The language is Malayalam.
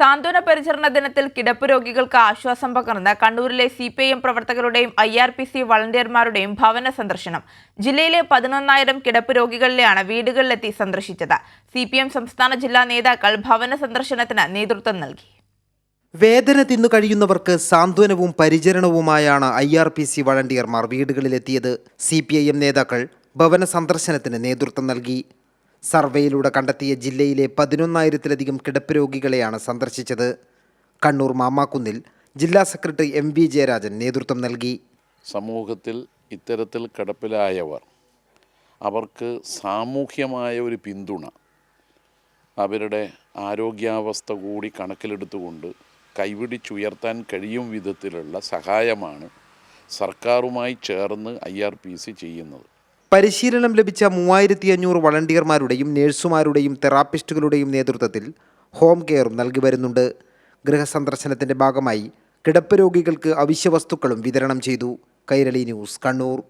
സാന്ത്വന പരിചരണ ദിനത്തിൽ കിടപ്പ് രോഗികൾക്ക് ആശ്വാസം പകർന്ന് കണ്ണൂരിലെ സി പി ഐ എം പ്രവർത്തകരുടെയും ഐ ആർ പി സി വളണ്ടിയർമാരുടെയും ഭവന സന്ദർശനം. ജില്ലയിലെ പതിനൊന്നായിരം കിടപ്പ് രോഗികളിലെയാണ് വീടുകളിലെത്തി സന്ദർശിച്ചത്. സി പി എം സംസ്ഥാന ജില്ലാ നേതാക്കൾ ഭവന സന്ദർശനത്തിന് നേതൃത്വം നൽകി. വേദന തിന്നു കഴിയുന്നവർക്ക് സാന്ത്വനവും പരിചരണവുമായാണ് ഐ ആർ പി സി വളണ്ടിയർമാർ വീടുകളിലെത്തിയത്. സി പി ഐ എം നേതാക്കൾ ഭവന സന്ദർശനത്തിന് നേതൃത്വം നൽകി. സർവേയിലൂടെ കണ്ടെത്തിയ ജില്ലയിലെ പതിനൊന്നായിരത്തിലധികം കിടപ്പ് രോഗികളെയാണ് സന്ദർശിച്ചത്. കണ്ണൂർ മാമാക്കുന്നിൽ ജില്ലാ സെക്രട്ടറി എം വി ജയരാജൻ നേതൃത്വം നൽകി. സമൂഹത്തിൽ ഇത്തരത്തിൽ കിടപ്പിലായവർ അവർക്ക് സാമൂഹ്യമായ ഒരു പിന്തുണ അവരുടെ ആരോഗ്യാവസ്ഥ കൂടി കണക്കിലെടുത്തുകൊണ്ട് കൈപിടിച്ചുയർത്താൻ കഴിയും വിധത്തിലുള്ള സഹായമാണ് സർക്കാരുമായി ചേർന്ന് ഐ ആർ പി സി ചെയ്യുന്നത്. പരിശീലനം ലഭിച്ച മൂവായിരത്തി അഞ്ഞൂറ് വളണ്ടിയർമാരുടെയും നഴ്സുമാരുടെയും തെറാപ്പിസ്റ്റുകളുടെയും നേതൃത്വത്തിൽ ഹോം കെയറും നൽകി വരുന്നുണ്ട്. ഗൃഹസന്ദർശനത്തിന്റെ ഭാഗമായി കിടപ്പ് രോഗികൾക്ക് അവശ്യ വസ്തുക്കളും വിതരണം ചെയ്തു. കൈരളി ന്യൂസ് കണ്ണൂർ.